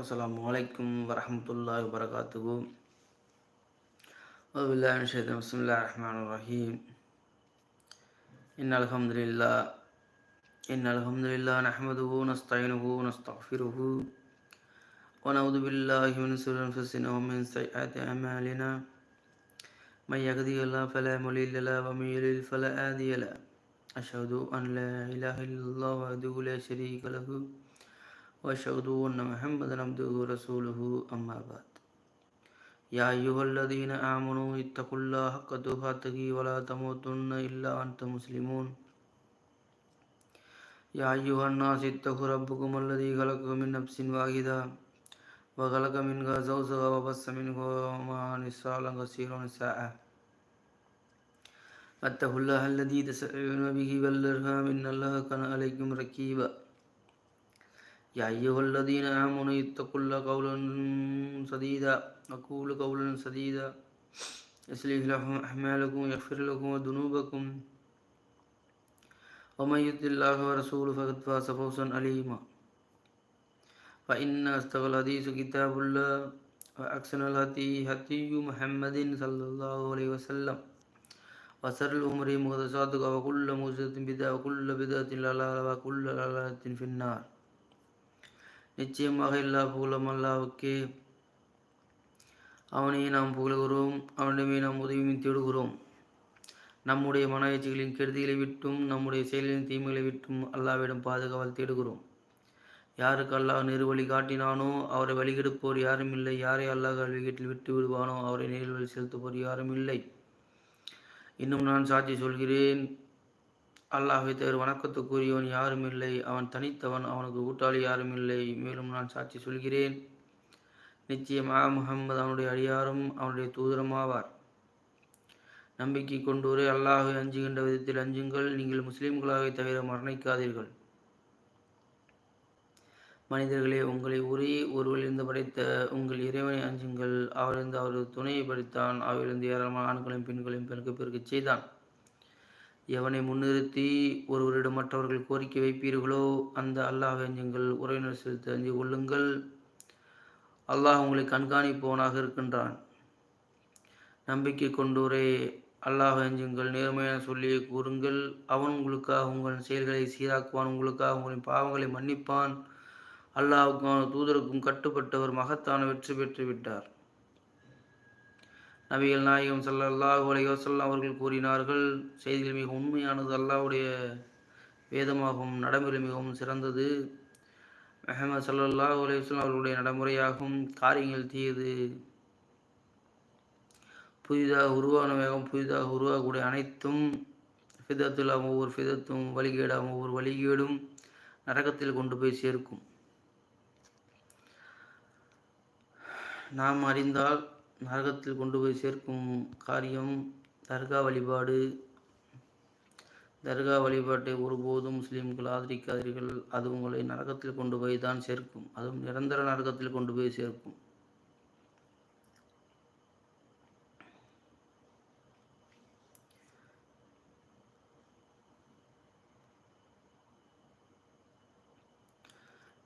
السلام عليكم ورحمة الله وبركاته بالله من الشيطان بسم الله الرحمن الرحيم إن الحمد لله إن الحمد لله نحمده ونستعينه ونستغفره ونعوذ بالله من شرور أنفسنا ومن سيئات أعمالنا من يهده الله فلا مضل له ومن يضلل فلا هادي له أشهد أن لا إله إلا الله وحده لا شريك له وأشهد أن محمدا عبده ورسوله أما بعد. يا أيها الذين آمنوا اتقوا الله حق تقاته ولا تموتن إلا أنتم مسلمون. يا أيها الناس اتقوا ربكم الذي خلقكم من نفس واحدة وخلق منها زوجها وبث منهما نساء كثيرا ونساء. واتقوا الله الذي تسألون به والأرحام إن الله كان عليكم رقيبا. يا أيها الذين آمنوا اتقوا الله قولا سديدا وقولوا قولا سديدا. يصلح لكم أعمالكم ويغفر لكم ذنوبكم. ومن يطع الله ورسوله فقد فاز فوزا عليما فإن أصدق الحديث كتاب الله وأحسن الهدي هدي محمد صلى الله عليه وسلم. وسر الأمور محدثاتها وكل محدثة بدعة وكل بدعة ضلالة وكل ضلالة في النار. நிச்சயமாக எல்லா புகழும் அல்லாவுக்கே. அவனையே நாம் புகழுகிறோம் அவனிடமே நாம் உதவியும் தேடுகிறோம். நம்முடைய மனவீழ்ச்சிகளின் கெடுதிகளை விட்டும் நம்முடைய செயலின் தீமைகளை விட்டும் அல்லாவிடம் பாதுகாவல் தேடுகிறோம். யாருக்கு அல்லாஹ் நெருவழி காட்டினானோ அவரை வழிகெடுப்போர் யாரும் இல்லை. யாரை அல்லாஹ் வழிகேட்டில் விட்டு விடுவானோ அவரை நேர்வழி செலுத்துவோர் யாரும் இல்லை. இன்னும் நான் சாட்சி சொல்கிறேன் அல்லாஹை தவிர வணக்கத்துக்குரியவன் யாரும் இல்லை அவன் தனித்தவன் அவனுக்கு கூட்டாளி யாரும் இல்லை மேலும் நான் சாட்சி சொல்கிறேன். நிச்சயமாக முகம்மது அவனுடைய அடியாரும் அவனுடைய தூதரமாவார் நம்பிக்கை கொண்டோரே அல்லாஹை அஞ்சுகின்ற விதத்தில் அஞ்சுங்கள். நீங்கள் முஸ்லீம்களாக தவிர மரணிக்காதீர்கள். மனிதர்களே உங்களை ஒரே ஒருவரிலிருந்து படைத்த உங்கள் இறைவனை அஞ்சுங்கள். அவரிருந்து அவரது துணையை படைத்தான். அவரிலிருந்து ஏராளமான ஆண்களையும் பெண்களையும் பெருக்க பெருக்கச் செய்தான். எவனை முன்னிறுத்தி ஒருவரிடம் மற்றவர்கள் கோரிக்கை வைப்பீர்களோ அந்த அல்லாஹ் அஞ்சுங்கள் உறவினர் செலுத்த அஞ்சு கொள்ளுங்கள். அல்லாஹ் உங்களை கண்காணிப்பவனாக இருக்கின்றான். நம்பிக்கை கொண்டோரே அல்லாஹ் அஞ்சுங்கள் நேர்மையான சொல்லியை கூறுங்கள். அவன் உங்களுக்காக உங்கள் செயல்களை சீராக்குவான் உங்களுக்காக உங்களின் பாவங்களை மன்னிப்பான். அல்லாஹுக்கும் தூதருக்கும் கட்டுப்பட்டவர் மகத்தான வெற்றி பெற்று விட்டார் நபிகள் நாயகம் சல்லாஹ் அலைஹி அவர்கள் கூறினார்கள் செய்திகள் மிக உண்மையானது அல்லாவுடைய வேதமாகவும் நடைமுறை மிகவும் சிறந்தது. மெஹமது சல்லாஹ் அலைஹி அவர்களுடைய நடைமுறையாகும் காரியங்கள் தீயது. புதிதாக உருவான வேகம் புதிதாக உருவாகக்கூடிய அனைத்தும் ஃபிதத்தில் ஒவ்வொரு ஃபிதத்தும் வழிகேடாம் ஒவ்வொரு வழிகேடும் நரகத்தில் கொண்டு போய் சேர்க்கும். நாம் அறிந்தால் நரகத்தில் கொண்டு போய் சேர்க்கும் காரியம் தர்கா வழிபாடு. தர்கா வழிபாட்டை ஒருபோதும் முஸ்லீம்கள் ஆதரிக்காதீர்கள். அது உங்களை நரகத்தில் கொண்டு போய் தான் சேர்க்கும். அதுவும் நிரந்தர நரகத்தில் கொண்டு போய் சேர்க்கும்.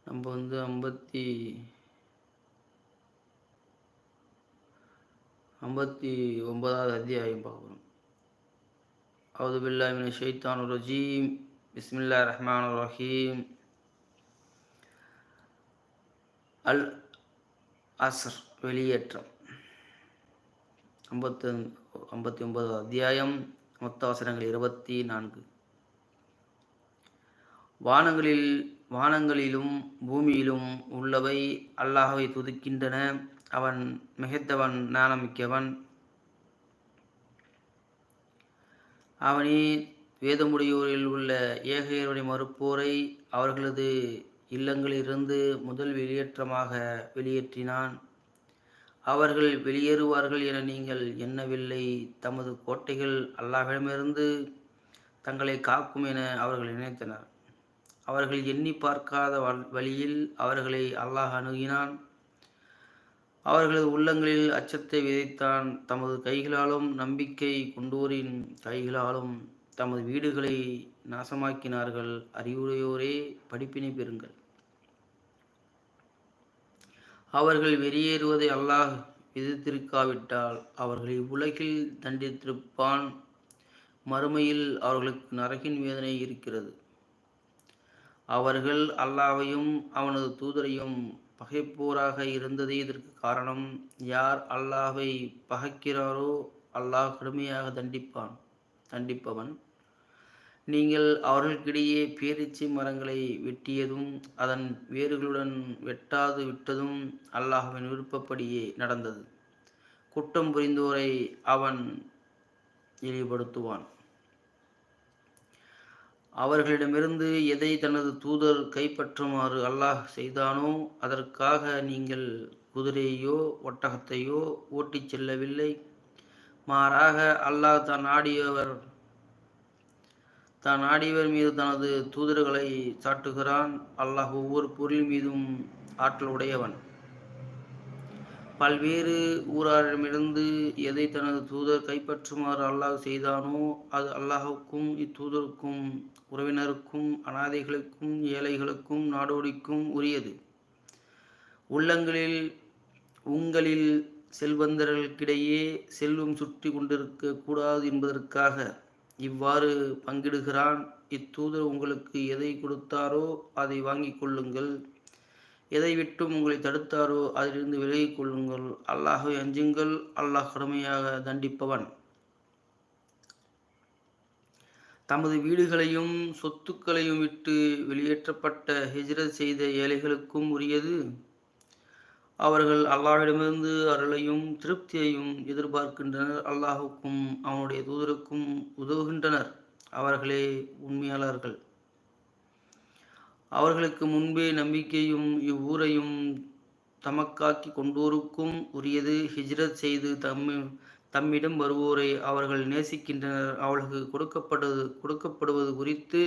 நம்ம வந்து ஐம்பத்தி ஐம்பத்தி ஒன்பதாவது அத்தியாயம் பார்க்குறோம் அவது பில்லாமின் ஷைத்தான் ரஜீம். பிஸ்மில்லா ரஹ்மான் ரஹீம். அல் அசர் வெளியேற்றம். ஐம்பத்தி ஐம்பத்தி ஒன்பதாவது அத்தியாயம் மொத்த அவசரங்கள் இருபத்தி நான்கு. வானங்களில் வானங்களிலும் பூமியிலும் உள்ளவை அல்லாஹவை துதிக்கின்றன. அவன் மிகைத்தவன் ஞானமிக்கவன். அவனே வேதமுடையோரில் உள்ள ஏகையருடைய மறுப்போரை அவர்களது இல்லங்களிலிருந்து முதல் வெளியேற்றமாக வெளியேற்றினான். அவர்கள் வெளியேறுவார்கள் என நீங்கள் எண்ணவில்லை. தமது கோட்டைகள் அல்லாஹிடமிருந்து தங்களை காக்கும் என அவர்கள் நினைத்தனர். அவர்கள் எண்ணி பார்க்காத வழியில் அவர்களை அல்லாஹ் அணுகினான். அவர்களது உள்ளங்களில் அச்சத்தை விதைத்தான் தமது கைகளாலும் நம்பிக்கை கொண்டோரின் கைகளாலும் தமது வீடுகளை நாசமாக்கினார்கள். அறிவுரையோரே படிப்பினை பெறுங்கள். அவர்கள் வெளியேறுவதை அல்லாஹ் எதிர்த்திருக்காவிட்டால் அவர்களை உலகில் தண்டித்திருப்பான். மறுமையில் அவர்களுக்கு நரகின் வேதனை இருக்கிறது. அவர்கள் அல்லாவையும் அவனது தூதரையும் பகைப்போராக இருந்ததே இதற்கு காரணம். யார் அல்லாஹை பகைக்கிறாரோ அல்லாஹ் கடுமையாக தண்டிப்பான் தண்டிப்பவன். நீங்கள் அவர்களுக்கிடையே பேரிச்சை மரங்களை வெட்டியதும் அதன் வேர்களுடன் வெட்டாது விட்டதும் அல்லாஹுவின் விருப்பப்படியே நடந்தது. குற்றம் புரிந்தோரை அவன் இழிவுபடுத்துவான். அவர்களிடமிருந்து எதை தனது தூதர் கைப்பற்றுமாறு அல்லாஹ் செய்தானோ அதற்காக நீங்கள் குதிரையோ ஒட்டகத்தையோ ஓட்டிச் செல்லவில்லை. மாறாக அல்லாஹ் தான் ஆடியவர் தான் ஆடியவர் மீது தனது தூதர்களை சாட்டுகிறான். அல்லாஹ் ஒவ்வொரு பொருள் மீதும் ஆற்றல் உடையவன். பல்வேறு ஊராரிடமிருந்து எதை தனது தூதர் கைப்பற்றுமாறு அல்லாஹ் செய்தானோ அது அல்லாஹுக்கும் இத்தூதருக்கும் உறவினருக்கும் அனாதைகளுக்கும் ஏழைகளுக்கும் நாடோடிக்கும் உரியது. உள்ளங்களில் உங்களில் செல்வந்தர்களுக்கிடையே செல்வம் சுற்றி கொண்டிருக்க கூடாது என்பதற்காக இவ்வாறு பங்கிடுகிறான். இத்தூதர் உங்களுக்கு எதை கொடுத்தாரோ அதை வாங்கிக் கொள்ளுங்கள். எதை விட்டும் உங்களை தடுத்தாரோ அதிலிருந்து விலகிக் கொள்ளுங்கள். அல்லாஹை அஞ்சுங்கள். அல்லாஹ் கடுமையாக தண்டிப்பவன். தமது வீடுகளையும் சொத்துக்களையும் விட்டு வெளியேற்றப்பட்ட ஹிஜ்ரத் செய்த ஏழைகளுக்கும் உரியது. அவர்கள் அல்லாஹிடமிருந்து அருளையும் திருப்தியையும் எதிர்பார்க்கின்றனர். அல்லாஹுக்கும் அவனுடைய தூதருக்கும் உதவுகின்றனர். அவர்களே உண்மையாளர்கள். அவர்களுக்கு முன்பே நம்பிக்கையும் இவ்வூரையும் தமக்காக்கி கொண்டோருக்கும் உரியது. ஹிஜ்ரத் செய்து தம்மை தம்மிடம் வருவோரை அவர்கள் நேசிக்கின்றனர். அவர்களுக்கு கொடுக்கப்படுவது கொடுக்கப்படுவது குறித்து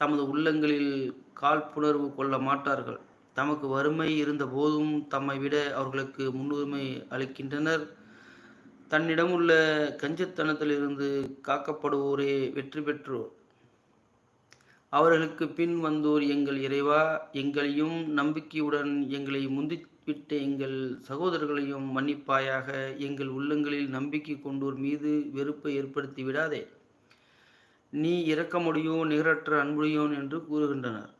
தமது உள்ளங்களில் காழ்ப்புணர்வு கொள்ள மாட்டார்கள். தமக்கு வறுமை இருந்த போதும் தம்மை விட அவர்களுக்கு முன்னுரிமை அளிக்கின்றனர். தன்னிடம் உள்ள கஞ்சத்தனத்திலிருந்து காக்கப்படுவோரே வெற்றி பெற்றோர். அவர்களுக்கு பின் வந்தோர் எங்கள் இறைவா எங்களையும் நம்பிக்கையுடன் எங்களை விட்ட எங்கள் சகோதரர்களையும் மன்னிப்பாயாக எங்கள் உள்ளங்களில் நம்பிக்கை கொண்டோர் மீது வெறுப்பை ஏற்படுத்தி விடாதே. நீ இறக்கமுடியோ நிகரற்ற அன்புடையோன் என்று கூறுகின்றனர்.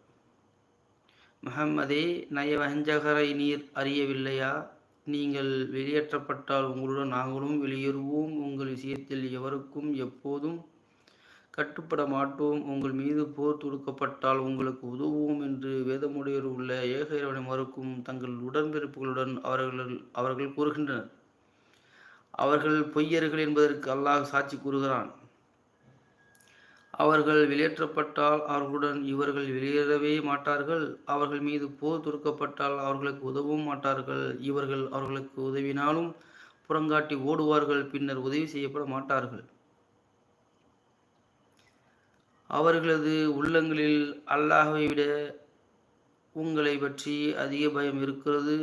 முகம்மதே நயவஞ்சகரை நீர் அறியவில்லையா? நீங்கள் வெளியேற்றப்பட்டால் உங்களுடன் நாங்களும் வெளியேறுவோம். உங்கள் விஷயத்தில் எவருக்கும் எப்போதும் கட்டுப்பட மாட்டோம் உங்கள் மீது போர் தொடுக்கப்பட்டால் உங்களுக்கு உதவுவோம் என்று வேதமுடையர் உள்ள ஏக இறைவனை மறுக்கும் தங்கள் உடன்பிறப்புகளுடன் அவர்கள் அவர்கள் கூறுகின்றனர். அவர்கள் பொய்யர்கள் என்பதற்கு அல்லாஹ் சாட்சி கூறுகிறான். அவர்கள் வெளியேற்றப்பட்டால் அவர்களுடன் இவர்கள் வெளியேறவே மாட்டார்கள். அவர்கள் மீது போர் தொடுக்கப்பட்டால் அவர்களுக்கு உதவும் மாட்டார்கள். இவர்கள் அவர்களுக்கு உதவினாலும் புறங்காட்டி ஓடுவார்கள். பின்னர் உதவி செய்யப்பட மாட்டார்கள். அவர்களது உள்ளங்களில் அல்லாஹை விட உங்களை பற்றி அதிக பயம் இருக்கிறது.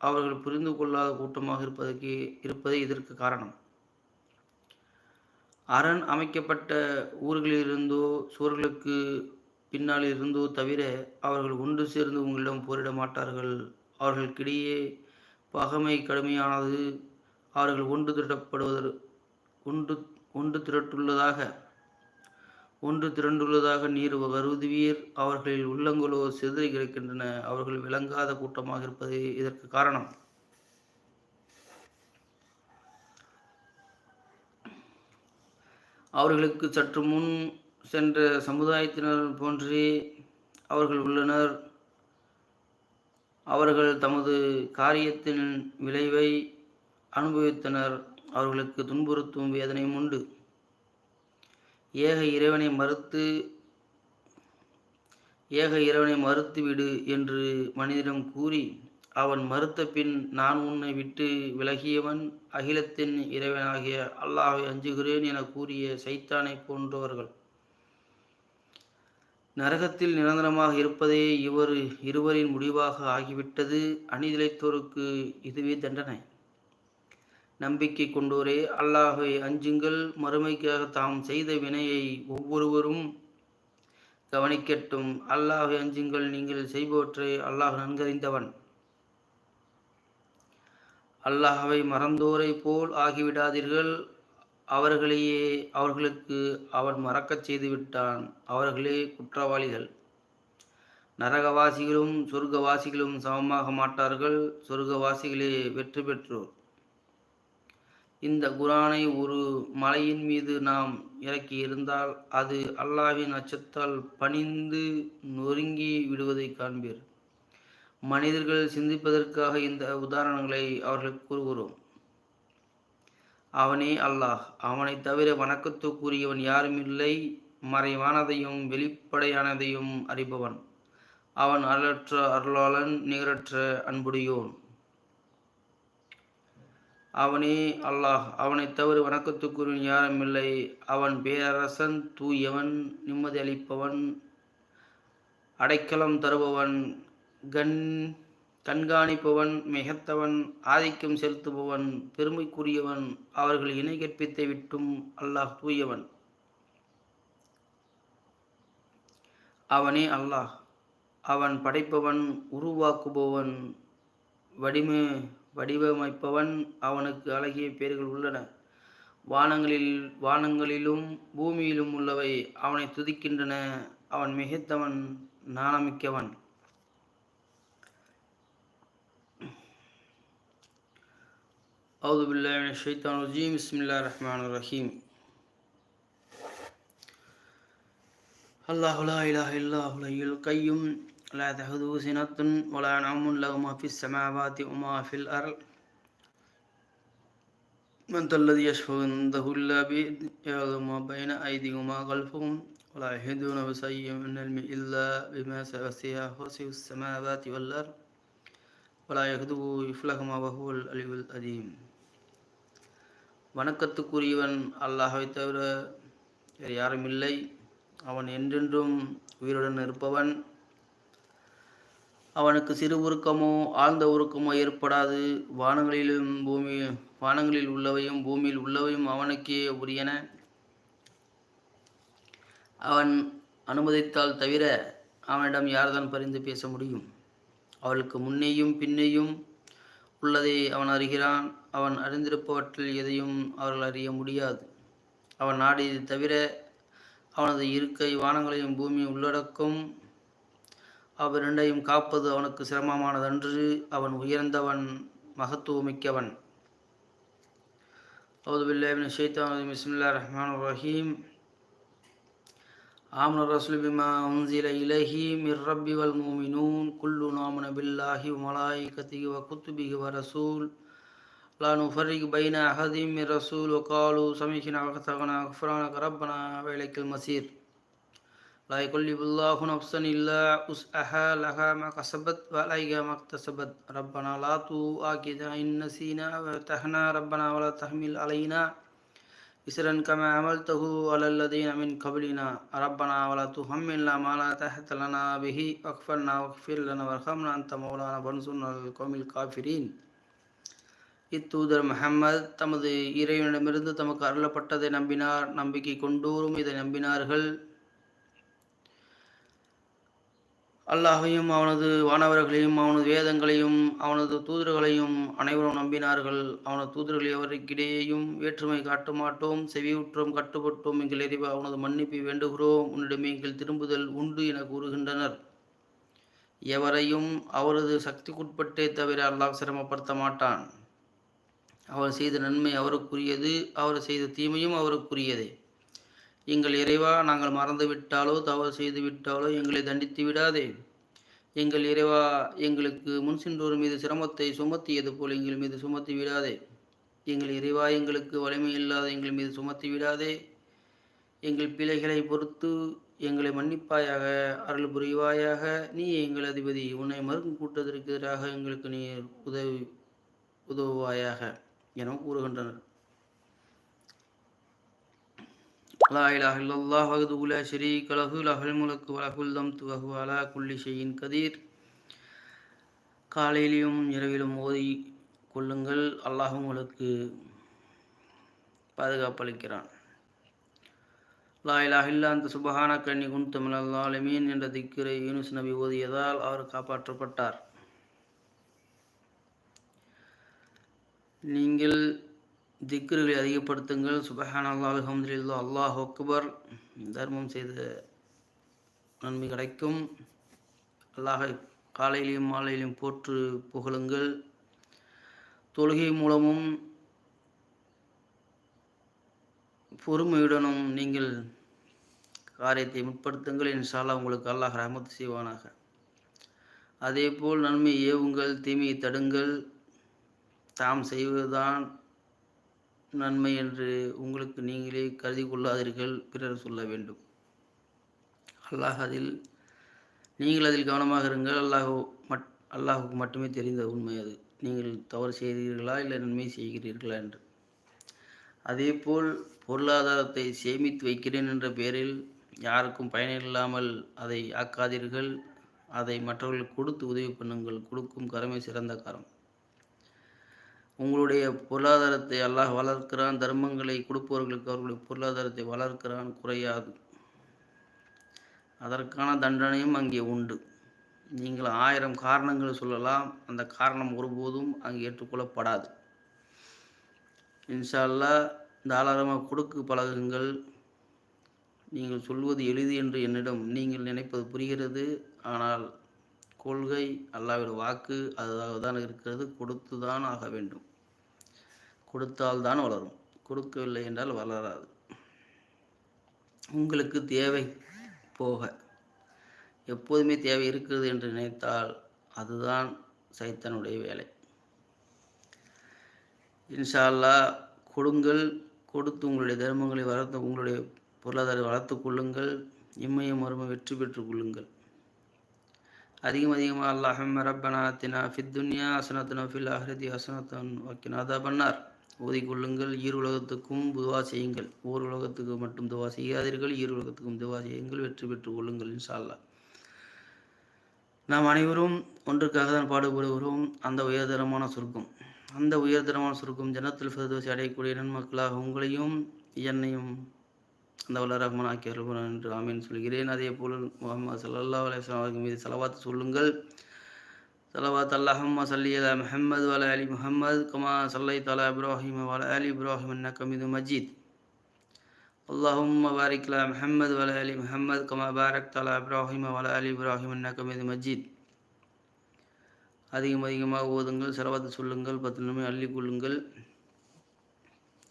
அவர்கள் புரிந்து கொள்ளாத கூட்டமாக இருப்பதற்கு இருப்பதே இதற்கு காரணம். அரண் அமைக்கப்பட்ட ஊர்களிலிருந்தோ சுவர்களுக்கு பின்னால் இருந்தோ தவிர அவர்கள் ஒன்று சேர்ந்து உங்களிடம் போரிட மாட்டார்கள். அவர்களுக்கிடையே பகமை கடுமையானது. அவர்கள் ஒன்று திரட்டப்படுவதற்கு ஒன்று ஒன்று திரட்டுள்ளதாக ஒன்று திரண்டுள்ளதாக நீர் கருதுவீர் அவர்களில் உள்ளங்களோ சிதறி கிடக்கின்றன. அவர்கள் விளங்காத கூட்டமாக இருப்பது இதற்கு காரணம். அவர்களுக்கு சற்று முன் சென்ற சமுதாயத்தினர் போன்றே அவர்கள் உள்ளனர். அவர்கள் தமது காரியத்தின் விளைவை அனுபவித்தனர். அவர்களுக்கு துன்புறுத்தும் வேதனையும் உண்டு. ஏக இறைவனை மறுத்து ஏக இறைவனை மறுத்துவிடு என்று மனிதனிடம் கூறி அவன் மறுத்த பின் நான் உன்னை விட்டு விலகியவன் அகிலத்தின் இறைவனாகிய அல்லாஹை அஞ்சுகிறேன் என கூறிய சைத்தானை போன்றவர்கள். நரகத்தில் நிரந்தரமாக இருப்பதே இவர் இருவரின் முடிவாக ஆகிவிட்டது. அணிதிலைத்தோருக்கு இதுவே தண்டனை. நம்பிக்கை கொண்டோரே அல்லாஹை அஞ்சுங்கள். மறுமைக்காக தாம் செய்த வினையை ஒவ்வொருவரும் கவனிக்கட்டும். அல்லாஹை அஞ்சுங்கள் நீங்கள் செய்பவற்றை அல்லாஹ் நன்கறிந்தவன். அல்லாஹவை மறந்தோரை போல் ஆகிவிடாதீர்கள். அவர்களையே அவர்களுக்கு அவன் மறக்கச் செய்துவிட்டான். அவர்களே குற்றவாளிகள். நரகவாசிகளும் சொர்க்கவாசிகளும் சமமாக மாட்டார்கள். சொர்க்கவாசிகளே வெற்றி பெற்றோர். இந்த குரானை ஒரு மலையின் மீது நாம் இறக்கி இருந்தால் அது அல்லாவின் அச்சத்தால் பணிந்து நொறுங்கி விடுவதை காண்பீர். மனிதர்கள் சிந்திப்பதற்காக இந்த உதாரணங்களை அவர்கள் கூறுகிறோம். அவனே அல்லாஹ். அவனை தவிர வணக்கத்துக்குரியவன் யாரும் இல்லை. மறைவானதையும் வெளிப்படையானதையும் அறிபவன். அவன் அருளற்ற அருளாளன் நிகரற்ற அன்புடையோன். அவனே அல்லாஹ் அவனை தவிர வணக்கத்துக்குரியன் யாரும் இல்லை அவன் பேரரசன் தூயவன் நிம்மதி அளிப்பவன் அடைக்கலம் தருபவன் கண் கண்காணிப்பவன் மிகத்தவன் ஆதிக்கம் செலுத்துபவன் பெருமைக்குரியவன் அவர்கள் இணை கற்பித்தை விட்டும் அல்லாஹ் தூயவன். அவனே அல்லாஹ் அவன் படைப்பவன் உருவாக்குபவன் வடிமை வடிவமைப்பவன் அவனுக்கு அழகிய பேர்கள் உள்ளன. வானங்களில் வானங்களிலும் பூமியிலும் உள்ளவை அவனை துதிக்கின்றன. அவன் மிகைத்தவன் நாணமிக்கவன் அவுது பில்லாவின் ஷைத்தான் உஜீம் இஸ்மில்லா ரஹ்மான் ரஹீம். அல்லாஹுலா இலாஹ் இல்லாஹுலையுல் கையும். إله إلا هو الحي القيوم لا تأخذه سنة ولا نوم له ما في السماوات وما في الأرض من ذا الذي يشفع عنده إلا بإذنه يعلم ما بين أيديهم وما خلفهم ولا يحيطون بشيء من العلم إلا بما وسع وسع السماوات والأرض ولا يهدو يفلهما وهو العلي العظيم வணக்கத்துக்குரியவன் அல்லாஹை தவிர வேறு யாரும் இல்லை அவன் என்றென்றும் உயிருடன் இருப்பவன் அவனுக்கு சிறு உருக்கமோ ஆழ்ந்த உருக்கமோ ஏற்படாது. வானங்களிலும் பூமி வானங்களில் உள்ளவையும் பூமியில் உள்ளவையும் அவனுக்கே உரியன. அவன் அனுமதித்தால் தவிர அவனிடம் யார்தான் பரிந்து பேச முடியும்? அவளுக்கு முன்னேயும் பின்னேயும் உள்ளதை அவன் அறிகிறான். அவன் அறிந்திருப்பவற்றில் எதையும் அவர்கள் அறிய முடியாது. அவன் நாடியது தவிர அவனது இருக்கை வானங்களையும் பூமி உள்ளடக்கும். அவ்விரண்டையும் காப்பது அவனுக்கு சிரமமானதன்று அவன் உயர்ந்தவன் மகத்துவமிக்கவன் அவுது பில்லாபின் ஷைத்தான் பிஸ்மில்லா ரஹ்மான் ரஹீம் آمن الرسول بما أنزل إليه من رب والمؤمنون كل آمن بالله وملائكته وكتبه ورسول لا نفرق بين أحد من رسول وقالوا سمعنا وأطعنا غفرانك ربنا وإليك المصير لا يكلف الله نفسا إلا وسعها لها ما كسبت وعليها ما اكتسبت ربنا لا تؤاخذنا إن نسينا وارتحنا ربنا ولا تحمل علينا إسرا كما عملته على الذين من قبلنا ربنا ولا تحملنا ما لا تحت لنا به واغفرنا واغفر لنا وارحمنا أنت مولانا فانصرنا على القوم الكافرين இத்தூதர் முஹம்மது தமது இறைவனிடமிருந்து தமக்கு அருளப்பட்டதை நம்பினார் நம்பிக்கை கொண்டோரும் இதை நம்பினார்கள் அல்லாஹையும் அவனது வானவர்களையும் அவனது வேதங்களையும் அவனது தூதர்களையும் அனைவரும் நம்பினார்கள். அவனது தூதர்கள் எவருக்கிடையேயும் வேற்றுமை காட்ட மாட்டோம் செவியுற்றோம் கட்டுப்பட்டோம். எங்கள் எறிவு அவனது மன்னிப்பை வேண்டுகிறோம். உன்னிடமே எங்கள் திரும்புதல் உண்டு என கூறுகின்றனர். எவரையும் அவரது சக்திக்குட்பட்டே தவிர அல்லாஹ் சிரமப்படுத்த மாட்டான். அவர் செய்த நன்மை அவருக்குரியது அவர் செய்த தீமையும் அவருக்குரியதே. எங்கள் இறைவா நாங்கள் மறந்துவிட்டாலோ தவறு செய்து விட்டாலோ எங்களை தண்டித்து விடாதே. எங்கள் இறைவா எங்களுக்கு முன் சென்றோர் மீது சிரமத்தை சுமத்தியது போல் எங்கள் மீது சுமத்தி விடாதே. எங்கள் இறைவா எங்களுக்கு வலிமை இல்லாத எங்கள் மீது சுமத்தி விடாதே. எங்கள் பிழைகளை பொறுத்து எங்களை மன்னிப்பாயாக அருள் புரிவாயாக. நீ எங்கள் அதிபதி உன்னை மறுக்கும் கூட்டத்திற்கு எதிராக எங்களுக்கு நீ உதவி உதவுவாயாக என கூறுகின்றனர். لا إله إلا الله وحده لا شريك له له الملك وله الحمد وهو على كل شيء قدير காலையிலும் இரவிலும் ஓதி கொள்ளுங்கள் அல்லாஹ் உங்களுக்கு பாதுகாப்பளிக்கிறான் லா இலாஹில்லா அந்த சுபஹான கண்ணி குண்டு தமிழ் ஆலமீன் என்ற திக்கரை யூனுஸ் நபி ஓதியதால் அவர் காப்பாற்றப்பட்டார். நீங்கள் திக்ருகளை அதிகப்படுத்துங்கள். சுபஹான் அல்லாஹ் அலமதுல்லா அல்லாஹ் அக்பர். தர்மம் செய்த நன்மை கிடைக்கும். அல்லாஹை காலையிலையும் மாலையிலையும் போற்று புகழுங்கள். தொழுகை மூலமும் பொறுமையுடனும் நீங்கள் காரியத்தை முற்படுத்துங்கள். இன்ஷால்லா உங்களுக்கு அல்லாஹ் ரஹமத் செய்வானாக. அதேபோல் நன்மை ஏவுங்கள் தீமையை தடுங்கள். தாம் செய்வதுதான் நன்மை என்று உங்களுக்கு நீங்களே கருதி கொள்ளாதீர்கள் பிறர் சொல்ல வேண்டும். அல்லாஹ் அதில் நீங்கள் அதில் கவனமாக இருங்கள். அல்லாஹோ மட் அல்லாஹுக்கு மட்டுமே தெரிந்த உண்மை அது. நீங்கள் தவறு செய்கிறீர்களா இல்லை நன்மை செய்கிறீர்களா என்று. அதேபோல் பொருளாதாரத்தை சேமித்து வைக்கிறேன் என்ற பெயரில் யாருக்கும் பயனில்லாமல் அதை ஆக்காதீர்கள். அதை மற்றவர்கள் கொடுத்து உதவி பண்ணுங்கள். கொடுக்கும் கரமே சிறந்த காரம் உங்களுடைய பொருளாதாரத்தை அல்லாஹ் வளர்க்கிறான் தர்மங்களை கொடுப்பவர்களுக்கு அவர்களுடைய பொருளாதாரத்தை வளர்க்கிறான் குறையாது. அதற்கான தண்டனையும் அங்கே உண்டு. நீங்கள் ஆயிரம் காரணங்கள் சொல்லலாம் அந்த காரணம் ஒருபோதும் அங்கே ஏற்றுக்கொள்ளப்படாது. இன்ஷால்லா தாராளமாக கொடுக்கு பழகுங்கள். நீங்கள் சொல்வது எளிது என்று என்னிடம் நீங்கள் நினைப்பது புரிகிறது. ஆனால் கொள்கை அல்லாவிட வாக்கு அதாக தான் இருக்கிறது கொடுத்து தான் ஆக வேண்டும். கொடுத்தால்தான் வளரும். கொடுக்கவில்லை என்றால் வளராது. உங்களுக்கு தேவை போக. எப்போதுமே தேவை இருக்கிறது என்று நினைத்தால் அதுதான் சைத்தனுடைய வேலை. இன்ஷால்லா கொடுங்கள் கொடுத்து உங்களுடைய தர்மங்களை வளர்த்து உங்களுடைய பொருளாதார வளர்த்து கொள்ளுங்கள். இம்மையும் மருமை வெற்றி பெற்றுக் கொள்ளுங்கள். அதிகம் அதிகமாக அல்லாஹம் ரப்பனா தினா ஃபித் துன்யா அசனத்தனா ஃபில் அஹ்ரதி அசனத்தன் வக்கினாதா பண்ணார். ஓதிக்கொள்ளுங்கள் ஈர் உலகத்துக்கும் துவா செய்யுங்கள். ஓர் உலகத்துக்கு மட்டும் துவா செய்யாதீர்கள் ஈர் உலகத்துக்கும் துவா செய்யுங்கள் வெற்றி பெற்றுக் கொள்ளுங்கள் இன்ஷால்லா நாம் அனைவரும் ஒன்றுக்காக தான் பாடுபடுகிறோம். அந்த உயர்தரமான சுருக்கம். அந்த உயர்தரமான சுருக்கம் ஜனத்தில் ஃபெர்தோசி அடையக்கூடிய நன்மக்களாக உங்களையும் என்னையும் அந்த வல்ல ரஹ்மான் ஆக்கியர்கள் என்று ஆமீன் சொல்கிறேன். அதே போல் முகமது சல்லா அலுவலாம் அவர்கள் மீது செலவாத்து சொல்லுங்கள். செலவாத் அல்லாஹம்மா சல்லி அலா முஹம்மது வல அலி முஹம்மது கமா சல்லை தலா இப்ராஹிம் வல அலி இப்ராஹிம் அன்ன கமிது மஜீத் اللهم بارك على محمد وعلى ال محمد كما باركت على ابراهيم وعلى ال ابراهيم انك حميد مجيد அதிகம் அதிகமாக ஓதுங்கள் செலவாத்து சொல்லுங்கள் பத்து நிமிடம் அள்ளி கொள்ளுங்கள்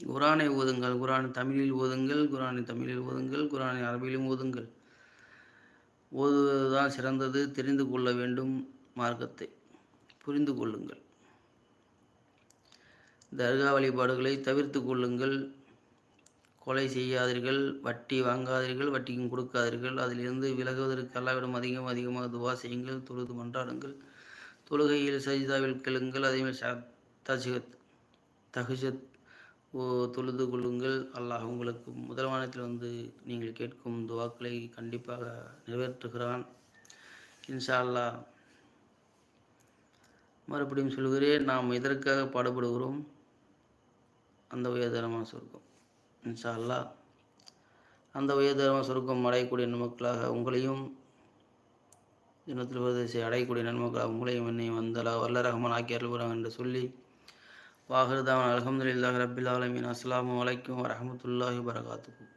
குரானை ஓதுங்கள் குரானை தமிழில் ஓதுங்கள் குரானை தமிழில் ஓதுங்கள் குரானை அரபியிலும் ஓதுங்கள் ஓதுவதுதான் சிறந்தது தெரிந்து கொள்ள வேண்டும் மார்க்கத்தை புரிந்து கொள்ளுங்கள். தர்கா வழிபாடுகளை தவிர்த்து கொள்ளுங்கள். கொலை செய்யாதீர்கள் வட்டி வாங்காதீர்கள் வட்டிக்கும் கொடுக்காதீர்கள். அதிலிருந்து விலகுவதற்கு அல்லாவிடம் அதிகம் அதிகமாக துவா செய்யுங்கள் தொழுது மன்றாடுங்கள். தொழுகையில் சஜிதாவில் கெழுங்கள் அதேமாதிரி தஜிகத் தகுஜத் தொழுது கொள்ளுங்கள். அல்லாஹ் உங்களுக்கு முதல் வானத்தில் வந்து நீங்கள் கேட்கும் துவாக்களை கண்டிப்பாக நிறைவேற்றுகிறான். இன்ஷா அல்லாஹ். மறுபடியும் சொல்கிறேன் நாம் எதற்காக பாடுபடுகிறோம்? அந்த உயர்தரமான சொர்க்கம். இன்ஷா அல்லாஹ் அந்த உயர்தரமான சொர்க்கம் அடையக்கூடிய நன்மக்களாக உங்களையும் தினத்தில் பிரதேசை அடையக்கூடிய நன்மக்களாக உங்களையும் என்னையும் வந்தலா வல்ல ரஹ்மான் ஆக்கி அருள்புறாங்க என்று சொல்லி வாகர்தான் அலமதுல்லாஹ் ரபில் ஆலமின். அஸ்லாம் வலைக்கம் வரமத்துல்லாஹி வரகாத்துக்கும்